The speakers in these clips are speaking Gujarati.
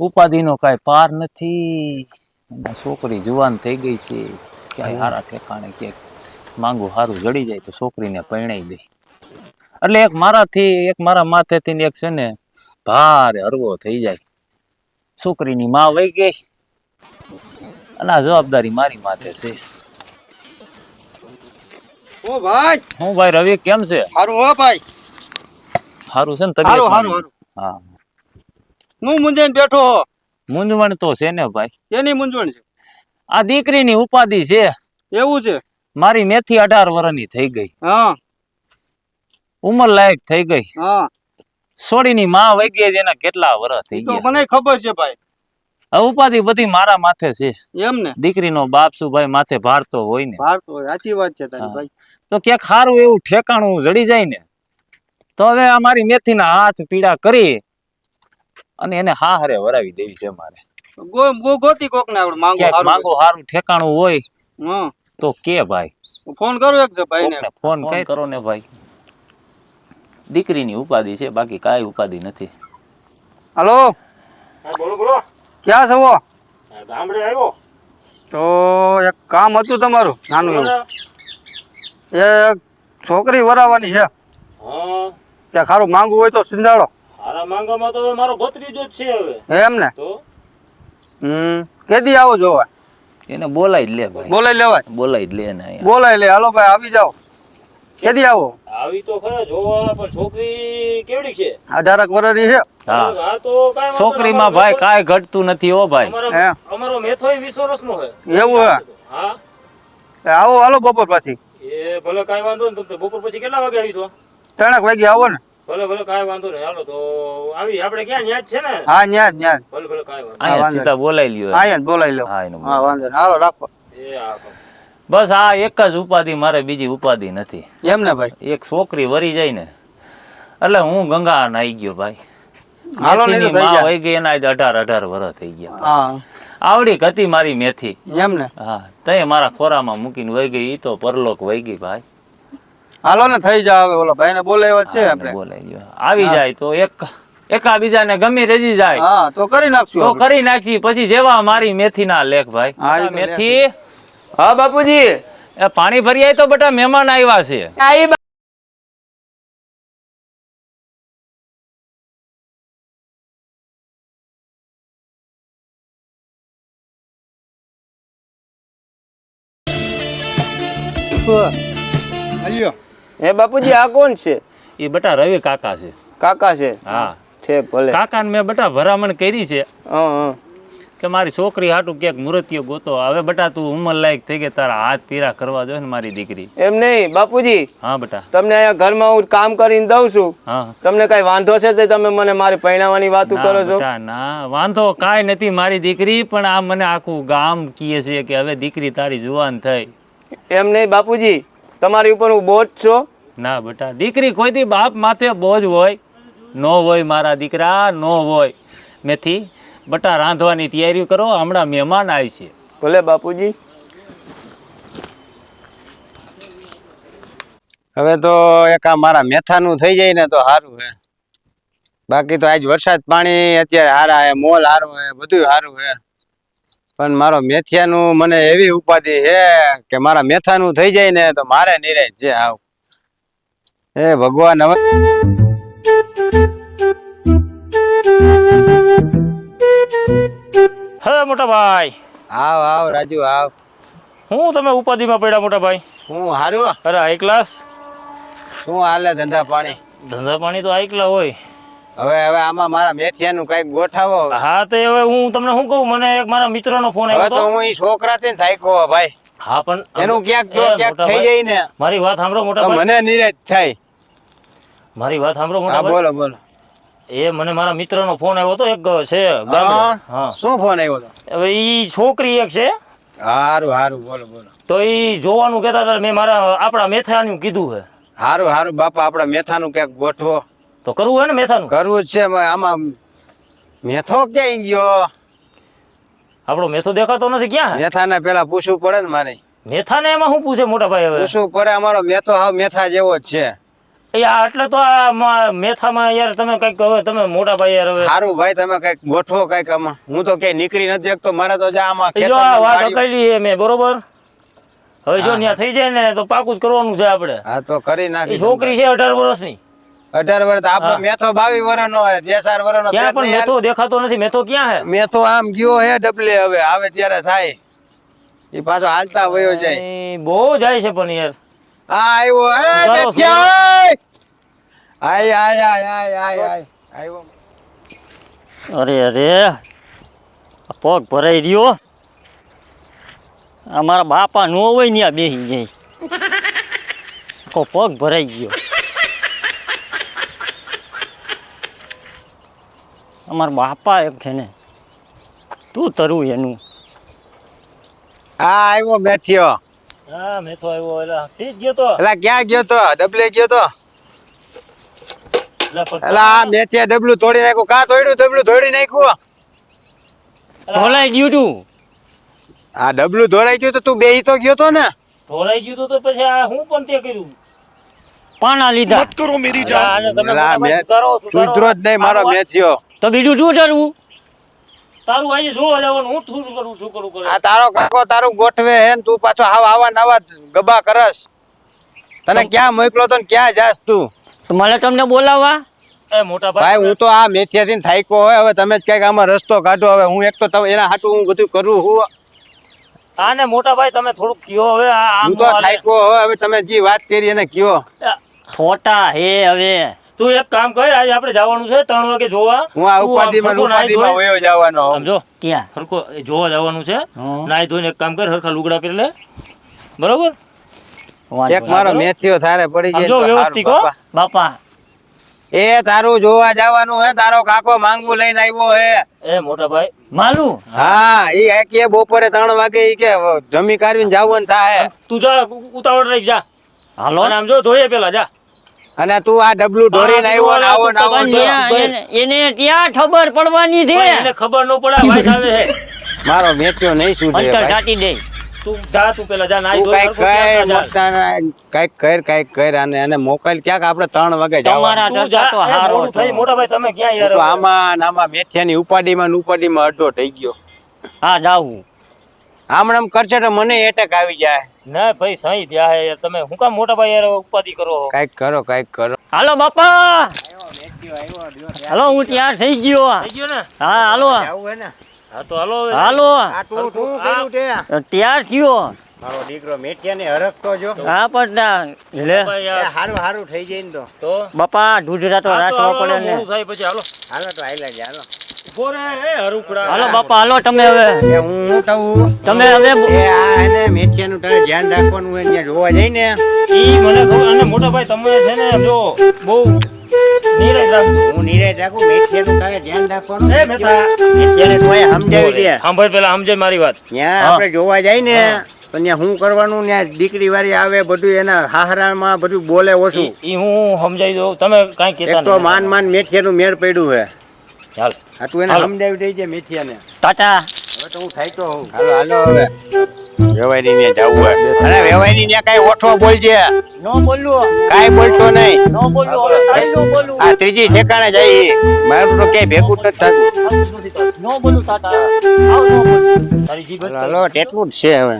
ઉપાધિનો કાંઈ પાર નથી. છોકરી જુવાન થઈ ગઈ છે. ક્યાંય હારા ઠેકાણે ક્યાંક માંગુ હારું જડી જાય તો છોકરીને પરણાઈ દે. એટલે એક મારાથી એક મારા માથેથી એક છે ને ભારે હરવો થઈ જાય. છોકરીની માં વહી ગઈ. અને આ જવાબદારી મારી માથે છે. ઓ ભાઈ! હું ભાઈ રવિ કેમ છે? સારું હો ભાઈ. સારું છે ને તબિયત સારું સારું હા. હું મૂંઝાઈને બેઠો હો. મૂંઝવણ તો છે ને ભાઈ. એની મૂંઝવણ છે. આ દીકરીની ઉપાધિ છે. એવું છે? મારી મેથી અઢાર વર્ષની થઈ ગઈ. હા. ઉંમર લાયક થઈ ગઈ. હા. સોડીની માં વહી ગઈ એના કેટલા વર્ષ થઈ ગયા મને ખબર છે ભાઈ. ઉપાધિ બધી મારા માથે છે. એમ ને? દીકરીનો બાપ શું ભાઈ માથે ભારતો હોય ને? ભારતો હોય. સાચી વાત છે તારી ભાઈ. તો ક્યાંક સારું એવું ઠેકાણું જડી જાય ને? તો હવે આ મારી મેથીના હાથ પીડા કરી અને એને હા હારે વરાવી દેવી છે મારે. ગો ગો ગોતી કોક ને આપણે માંગો હારું માંગો સારું ઠેકાણું હોય તો કે ભાઈ. ફોન કરો એક ભાઈ ને ફોન કઈ કરો ને ભાઈ. દીકરીની ઉપાધિ છે બાકી કાંઈ ઉપાધિ નથી. હાલો? બોલો બોલો. ક્યાં છો ગામડે આવ્યો. તો એક કામ હતું તમારું નાનું એવું. એક છોકરી વરાવવાની છે. હા. ત્યાં ખારું માંગવું હોય તો સિંધાડો. હારા માંગામાં તો મારો ભત્રીજો જ છે હવે. એમ ને તો? હમ. કેદી આવો જોવા? એને બોલાઈ જ લે ભાઈ. બોલાઈ લેવાય? બોલાઈ જ લે ને બોલાઈ લે. હાલો ભાઈ આવી જાઓ. કેદી આવો? આવી તો ખરા જોવા પણ છોકરી કેવડી છે? અઢારક વર્ષની છે. હા. હા તો કાઈ છોકરીમાં ભાઈ કાઈ ઘટતું નથી હો ભાઈ. અમારો મેથો અમારો મેથોય વીસ વર્ષનો છે. એવું હે? હા. આવો હાલો બપોર પછી. એ ભલે કાઈ વાંધો નહીં તમને બપોર પછી કેટલા વાગે આવી તો? ત્રણેક વાગે આવો ને. ભલે ભલે કાંઈ વાંધો નહીં. હાલો તો આવી આપણે ક્યાં ન્યા છે ને? હા ન્યા જ, ભલે ભલે કાંઈ વાંધો અહીંયા વાંધો બોલાઈ લ્યો આયા બોલાઈ લ્યો. હા એનું હા વાંધો નહીં. હાલો રાખો. એ હા બસ આ એક જ ઉપાધિ મારે બીજી ઉપાધિ નથી. એમ ને ભાઈ? એક છોકરી વરી જાય ને એટલે હું ગંગા નાઈ ગયો ભાઈ. હાલો નહીં તો થઈ વહી ગઈ એના આજે અઢાર અઢાર વર્ષ થઈ ગયા. હા. આવડી હતી મારી મેથી. એમ ને? હા તે મારા ખોરામાં મૂકીને વહી ગઈ ઈ તો પરલોક વહી ગઈ ભાઈ. હાલો ને થઈ જાવ ઓલો ભાઈને બોલાવ્યા છે આપણે. બોલાઈ ગયો આવી જાય તો એક એકા બીજાને ગમી રેજી જાય. હા તો કરી નાખશું તો કરી નાખી પછી જેવા મારી મેથી ના લેખ ભાઈ. મેથી હા બાપુજી. એ પાણી ભરી આય તો બટા મહેમાન આવ્યા છે. હે બાપુજી આ કોણ છે? એ બટા રવિ કાકા છે. કાકા છે? હા. છે ભલે. કાકાને મેં બટા ભરામણ કરી છે કે મારી છોકરી હાટું ક્યાંક મૂર્તિઓ ગોતો. હવે બટા તું ઉંમર લાયક થઈ ગઈ તારા હાથ પીરા કરવા જોઈએ ને મારી દીકરી. એમ નહીં બાપુજી. હા બટા. તમને અહીંયા ઘરમાં હું કામ કરીને દઉં છું. હા. તમને કઈ વાંધો છે તે તમે મને મારી પહેણાવાની વાતો કરો છો? ના. વાંધો કાંઈ નથી મારી દીકરી પણ આ મને આખું ગામ કહે છે કે હવે દીકરી તારી જુવાન થઈ. એમ નહીં બાપુજી. તમારી ઉપર હું બોજ છો. ના બેટા, દીકરી કોઈથી બાપ માથે બોજ હોય? નો હોય મારા દીકરા, નો હોય. મેથી, બટા, રાંધવાની તૈયારી કરો, હમણાં મહેમાન આવી છે. ભલે બાપુજી. હવે તો એક આ મારા મેથાનું થઈ જાય ને તો સારું હે. બાકી તો આજ વરસાદ પાણી, અત્યારે હારા હે, મોલ હારો હે બધું સારું હે. પણ મારો મેથિયાનું મને એવી ઉપાધિ છે કે મારા મેથાનું થઈ જાય ને તો મારે નિરાશ છે આવ. હે ભગવાન હવે હે મોટા ભાઈ આવ આવ રાજુ આવ. હું તમે ઉપાધિમાં પડ્યા મોટા ભાઈ હું હારું અરે હાઈ ક્લાસ શું હાલે ધંધા પાણી? ધંધા પાણી તો આઈકલા હોય. હવે હવે આમાં મારા મેથિયાનું કંઈક ગોઠાવો. હા તો હવે હું તમને શું કહું? મને એક મારા મિત્રનો ફોન આવ્યો તો હું ઈ છોકરાથી ને થાક્યો ભાઈ. હા પણ એનું ક્યાંક જો ક્યાંક થઈ જાય ને. મારી વાત સાંભળો મોટા મને નિરાશ થાય. મારી વાત સાંભળો હા મોટા ભાઈ બોલો બોલો. એ મને મારા મિત્રનો ફોન આવ્યો હતો એક છે ગામડે. હા? હા. શું ફોન આવ્યો તો હવે ઈ છોકરી એક છે. હારું હારું બોલો બોલો. તો ઈ જોવાનું કહેતા હતા મેં મારા આપણા મેથાનું કીધું છે હારું હારું બાપા આપણા મેથાનું ક્યાંક ગોઠવો. તો કરવું હે ને મેથાનું? કરવું જ છે આમાં મેથો ક્યાંય ગયો? આપણો મેથો દેખાતો નથી ક્યાં? હે મેથાને પેલા પૂછવું પડે ને મારે. મેથાને એમાં શું પૂછે મોટા ભાઈ હવે? પૂછવું પડે અમારો મેથો હાવ મેથા જેવો જ છે. આ એટલે તો આ મેથામાં યાર તમે કંઈક હવે તમે મોટા ભાઈ યાર હવે. સારું ભાઈ તમે કંઈક ગોઠવો કંઈક આમાં. હું તો ક્યાંય નીકળી નથી શકતો મારે તો જા આમાં જો આ વાત કરી છે મેં બરોબર? હવે જો ત્યાં થઈ જાય ને તો પાકું જ કરવાનું છે આપણે. હા તો કરી નાખી છોકરી છે અઢાર વર્ષની. અઢાર વર્ષ આપણો મેથો બાવીસ વર્ષ નો હોય બે વર્ષ નો ક્યાં પણ મેથો દેખાતો નથી મેથો ક્યાં હે? મેથો આમ ગયો હે ડબલે હવે આવે ત્યારે થાય. એ પાછો હાલતા વયો જાય. બહુ જાય છે પણ યાર. આવ્યો ઉતારો મેથિયા આય આય આય આય આય આય. આવ્યો અરે અરે. પગ ભરાઈ રહ્યો. અમારા બાપા નો હોય ને આ બેસી જાય. આખો પગ ભરાઈ ગયો. અમારા બાપા એક છે ને તું તરું એનું. હા આવ્યો મેથિયો હા મેથો આવ્યો એટલે સીધ ગયો તો? એલા ક્યાં ગયો તો? ડબલે ગયો તો? એલા આ મેથિયા ડબલું તોડી નાખ્યું. કા તોડ્યું? ડબલું તોડી નાખ્યું? ઢોલાઈ ગયું તું. આ ડબલું ધોડાઈ ગયું તો તું બેહી તો ગયો તો ને? ઢોળાઈ ગયું તો તો પછી આ હું પણ તે કર્યું? પાણા લીધા. આ આને તમે એલા મોટા મેં સુધારો, સુધારો. સુધરો જ નહીં મારો તારું તો બીજું શું કરવું તારું આજે જોવા લેવાનું હું શું કરું શું કરું કરું? આ તારો કાકો તારું ગોઠવે હે ને તું પાછો આવા આવા નવા ગબા કરસ. તને ક્યાં મોકલો તો ને ક્યાં જાસ તું? તો મને તમને બોલાવવા? એ મોટા ભાઈ. ભાઈ હું તો આ મેથિયાથી થાયકો હોય હવે તમે જ કંઈક આમાં રસ્તો કાઢો હવે હું એક તો તમે એના હાટું હું બધું કરું હું. આને મોટા ભાઈ તમે થોડુંક કયો હવે આમ હું તો થાયકો હવે તમે જે વાત કરી એને કયો. ખોટા હે હવે. તું એક કામ કર આજે આપણે જવાનું છે ત્રણ વાગે જોવા. હું આ ઉપાધિમાં ઉપાધિમાં વયો જવાનો સમજો ક્યાં? હરકો જોવા જવાનું છે. નાઈ ધોઈને એક કામ કર હરખા લુગડા પહેરી લે. બરોબર? એક મારો મેથિયો થારે પડી જાય જો વ્યવસ્થિત હો. બાપા. એ તારું જોવા જવાનું હે તારો કાકો માંગવું લઈને આવ્યો હે. એ મોટા ભાઈ. માલું? હા ઈ આ કે બપોરે ત્રણ વાગે ઈ કે જમી કાઢીને ને થાય તું જા ઉતાવળ રહી જા. હાલો. નામ આમ જો ધોઈએ પેલા જા. અને તું આ ડબલું ઢોરીને આવ્યો ને આવો ને આવો એને- ત્યાં ખબર પડવાની છે. એને ખબર ન પડે આ વાઈસ આવે છે. મારો મેચ્યો નહીં સુધરે અંતર ભાઈ. દે. તું જા તું પેલા જા નાઈ ધોઈ કાંઈક કર જા. કર અને એને મોકલ ક્યાંક આપણે ત્રણ વાગે તમારા જવાનું તું જા તો હારો થઈ મોટા ભાઈ તમે ક્યાં યાર તો આમાં આમાં મેથ્યાની ઉપાડીમાં ને ઉપાડીમાં અડધો થઈ ગયો. હા જાવું આમ ને કરશે તો મને એટેક આવી જાય. ના ભાઈ સહી ત્યાં હે યાર. તમે હું કામ મોટા ભાઈ યાર ઉપાધિ કરો? છો? કરો કંઈક કરો. હાલો બાપા! હાલો હું ત્યાં થઈ ગયો. થઈ ગયો ને? હા હાલો. હા તો હાલો હાલો. આ તું શું કર્યું તે? ત્યાર થયો. મારો દીકરો મેથિયાને હરખતો જો. હા પણ લે. હારું હારું થઈ જાય ને તો. તો? બાપા ઢૂઢરા તો હા તો રાખવા હાલો, પડે ને. થાય પછી હાલો. હાલો તો હાલો એ હરુકડા હાલો બાપા હાલો તમે હવે. હું હું કહું? તમે હવે એ આ એને મેથિયાનું તારે ધ્યાન રાખવાનું હોય ત્યાં જોવા જઈ ને. ઈ મને ખબર અને મોટા ભાઈ તમે છે ને જો બહુ નીરજ રાખજો. હું નિરાય રાખું મેથિયાનું તારે ધ્યાન રાખવાનું. એ મેથા. મેથિયાને તોય સમજાવી દે. સાંભળ પેલા સમજે મારી વાત. ત્યાં આપણે જોવા જાય ને તો શું કરવાનું ત્યાં દીકરી વાળી આવે બધું એના હાહરામાં બધું બોલે ઓછું. ઈ ઈ હું સમજાવી દઉં તમે કાંઈ કહેતા તો માન માન મેથિયાનું મેળ પડ્યું હે ચાલ. આ તું એને. સમજાવી દેજે મેથિયાને ટાટા. હવે તો હું થાક્યો હું હાલો હાલો હવે. વેવાઈની ને જવું હોય. અરે વેવાઈની ને કઈ ઓઠો બોલજે. નો બોલું કાંઈ બોલતો નહીં. નો બોલું હવે. કાંઈ નો બોલું આ ત્રીજી ઠેકાણે જાય ઈ. મારું તો ક્યાંય ભેગું નથી થતું. નો બોલું ટાટા. આવ નો બોલું તારી જીભ હાલો તેટલું જ છે હવે.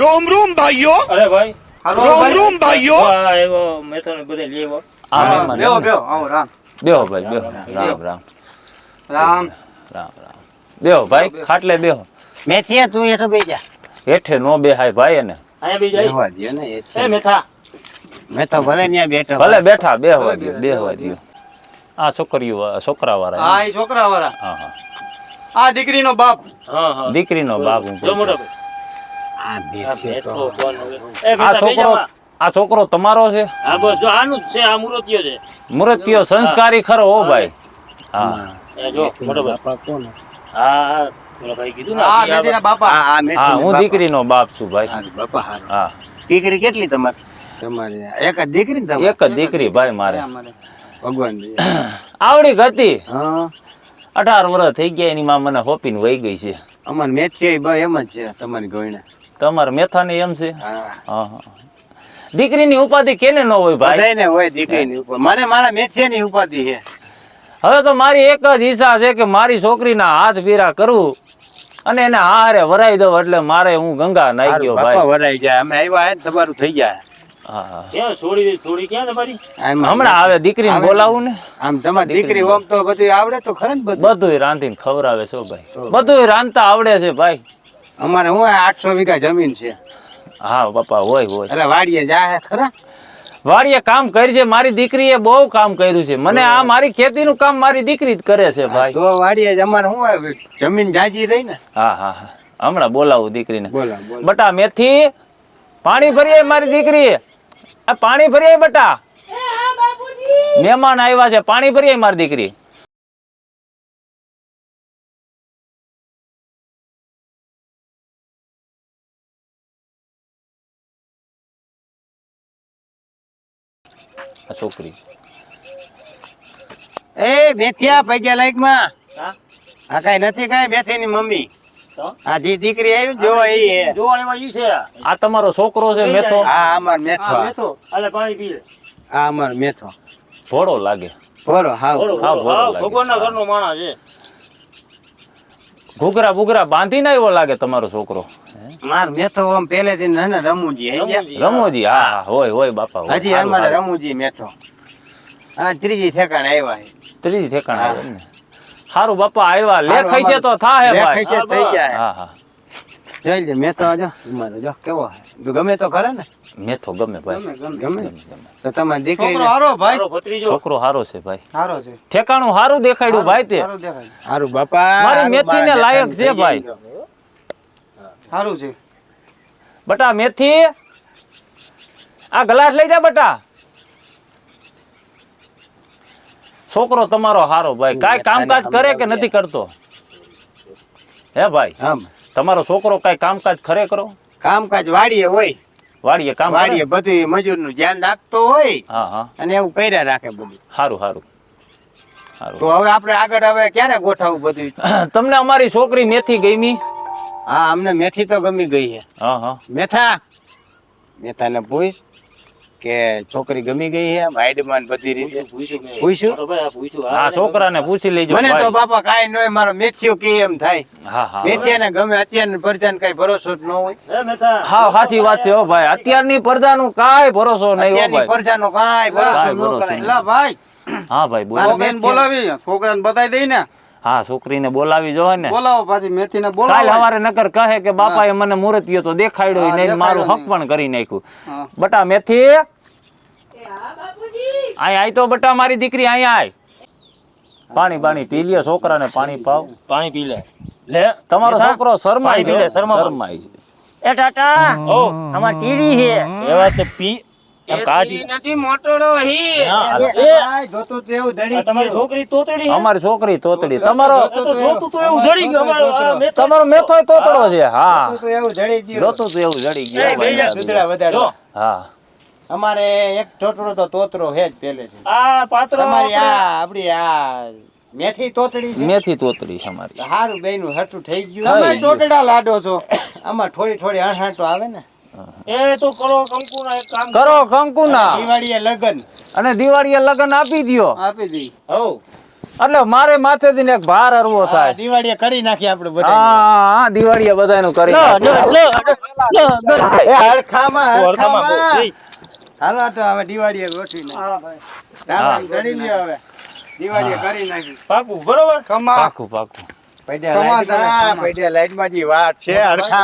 રોમ રોમ ભાઈઓ. અરે ભાઈ. રોમ રોમ ભાઈઓ. હા એવો તને બધે લઈ આ મહેમાન બેહો? બેહો આવો રામ. બેહો ભાઈ બેહો રામ રામ. રામ રામ. રામ. બેહો ભાઈ ખાટલે બેહો. મેથિયા તું હેઠો બેહી જા. હેઠે નો બેહાય ભાઈ એને. અહીંયા બી જાય. બેહવા ને એ મેથા. તો ભલે ન્યા બેઠો ભલે બેઠા બેહવા દો બેહવા દે આ છોકરીઓ છોકરા વાળા હા એ છોકરા વાળા હા હા. આ દીકરીનો બાપ. હા હા. દીકરીનો બાપ હું જો મોટો ભાઈ. આ આ તો. કોણ એ આ છોકરો. આ છોકરો તમારો છે? હા બસ જો આનું જ છે આ મૂર્તિઓ છે. મૂર્તિઓ સંસ્કારી ખરો હો ભાઈ. હા. જો મોટા બાપા કોણ? હા ભાઈ કીધું ને આ બાપા. આ આ હા હું બાપા. દીકરીનો બાપ છું ભાઈ. બાપા હા. દીકરી કેટલી તમારી? તમારી એક જ દીકરી તમારી? એક જ દીકરી ભાઈ મારે. ભગવાન આવડી હતી હા. અઢાર વર્ષ થઈ ગયા એની માં મને હોપીને વહી ગઈ છે. અમાર મેચ છે એ એમ જ છે તમારી ગયણે. તમારે મેથાની એમ છે? હા. હા હા. દીકરીની ઉપાધિ કેને ન હોય ભાઈ? બધાયને હોય દીકરીની ઉપાધિ. મને મારા મેથિયાની ઉપાધિ છે. હવે તો મારી એક જ ઈચ્છા છે કે મારી છોકરીના હાથ પીરા કરું અને એને હારે વરાઈ દઉં એટલે મારે હું ગંગા નાઈ ગયો બાપા ભાઈ. વરાઈ જાય અમે આવ્યા હે તમારું થઈ જાય હમણાં આવે દીકરીને બોલાવું ને? આમ તમારી દીકરી ઓમ તો બધું આવડે તો ખરે ને બધું. બધું રાંધીને ખવડાવે છો ભાઈ. બધું રાંધતા આવડે છે ભાઈ. અમારે હું આઠસો વીઘા જમીન છે. હા પપ્પા હોય હોય. અરે વાડીએ જાય ખરા? વાડીએ કામ કરી છે મારી દીકરીએ બહુ કામ કર્યું છે. મને આ મારી ખેતીનું કામ મારી દીકરી જ કરે છે ભાઈ. તો વાડીએ જ અમારે શું જમીન જાજી રહી ને? હા હા હા. હમણાં બોલાવું દીકરીને. બટા મેથી પાણી ભરીએ મારી દીકરી આ પાણી ભરીએ બટા. મહેમાન આવ્યા છે પાણી ભરીએ મારી દીકરી. છોકરી. એ મેથિયા પૈગ્યા લાઈકમાં. હા? આ કઈ નથી કઈ મેથી ની મમ્મી? આ જે દીકરી આવી જો એ જો એમાં ઈ છે. આ તમારો છોકરો છે મેથો? આ અમાર મેથો. આલે પાણી પી આ અમાર મેથો. ભોળો લાગે. બોલો હા, હા લાગે. ભગવાનના ઘરનો માણસ છે. ઘૂઘરા બુઘરા બાંધીને આવ્યો લાગે તમારો છોકરો. માર મેથો આમ પહેલેથી ને રમુજી હે ગયા. રમૂજી. રમોજી હા હા, હોય હોય બાપા હજી અમારે હારું. રમુજી મેથો આ ત્રીજી ઠેકાણે આવ્યા હે. ત્રીજી ઠેકાણે આવે ને સારું બાપા આવ્યા. લેખાઈ છે તો થાય લેખાઈ ભાઈ. છે થઈ જાય. હા હા. જોઈ લે મેથો જો અમારો જો કેવો હે? ગમે તો ખરે ને. મેથો ગમે ભાઈ. ગમે તો તમારી દીકરી છોકરો હારો ભાઈ? છોકરો સારો છે ભાઈ. હારો છે. ઠેકાણું સારું દેખાડ્યું ભાઈ તે. હારો દેખાય હારું બાપા મારી હારું મેથીને લાયક છે ભાઈ. હારું છે. બટા મેથી? આ ગ્લાસ લઈ જા બટા. છોકરો તમારો હારો ભાઈ. કાંઈ કામકાજ કરે કે નથી કરતો? હે ભાઈ તમારો છોકરો કાંઈ કામકાજ ખરે? કરો કામકાજ વાડીએ હોય. વાડીએ કામ વાડીએ બધું મજૂરનું ધ્યાન રાખતો હોય હા હા. અને એવું કર્યા રાખે બધું. સારું સારું સારું તો હવે આપણે આગળ હવે ક્યારે ગોઠવવું બધું તમને અમારી છોકરી મેથી ગમી? હા અમને મેથી તો ગમી ગઈ છે. હા હા. મેથા? મેથાને પૂછ કે છોકરી ગમી ગઈ છે હાઈડમાં બધી રીતે? પૂછ્યું આ છોકરાને પૂછી લેજો મને તો બાપા કાંઈ ન હોય મારો મેથીઓ કે એમ થાય. હા હા. મેથીને ગમે અત્યારની પરજાન કઈ ભરોસો ન હોય. હા સાચી વાત છે હો ભાઈ. અત્યારની પડદાનું કાંઈ ભરોસો નહીં હો ભાઈ. પરજાનો કાંઈ ભરોસો ન કરાય. એલા ભાઈ. હા ભાઈ બોલો. બેન બોલાવી છોકરાને બતાવી દઈ ને. હા છોકરીને બોલાવી જો ને. બોલાવો પાછી મેથીને કાલ બોલાવો હવારે નકર કહે કે બાપાએ મને મુહૂર્તિયો તો દેખાડ્યો નહીં મારું હક પણ કરી નાખ્યું. બટા મેથી? આય આય તો બટા મારી દીકરી આય આય. પાણી પાણી પી લ્યો છોકરાને પાણી પાવ. પાણી પી લે. લે. તમારો છોકરો શરમાય લે, છે. શરમાય છે. એ ટાટા ઓ અમાર ટીડી છે. એવા તે પી તમારી છોકરી તોતડી છે? અમારી છોકરી તોતડી. તમારો આ તો જોતું તો એવું જડી ગયું અમારો આ મહેતા. તમારો મેથો તોતડો છે હા. જોતું તું એવું ધડી ગયું. જોતું તો એવું જડી ગયું હા. અમારે એક ટોટડો તો તોતરો હે જ છે આ પાત્ર અમારી આ આપડી આ મેથી તોતડી છે. મેથી તોતડી છે અમારી. હારું બેનું હટું થઈ ગયું. તમે ટોટડા લાડો છો. આમાં થોડી થોડી અણહાટો આવે ને. એ તો કરો કંકુના એક કામ કરો કંકુના. દિવાળીએ લગન. અને દિવાળીએ લગ્ન આપી દ્યો. આપી દી. હો એટલે મારે માથે થી એક ભાર હરવો થાય. દિવાળીએ કરી નાખી આપણે બધા હા દિવાળીએ બધાનું કરી એ હરખામાં હરખામાં બહુ. હરખામાં જઈ. હાલો તો હવે દિવાળીએ ગોઠવી નાખીએ. રામ રામ કરી લ્યો હવે. દિવાળીએ કરી નાખી. પાકું બરોબર? પાકું પાકું. પૈડ્યા લાઈટમાં લાઈટમાં જે વાત છે હરખામાં.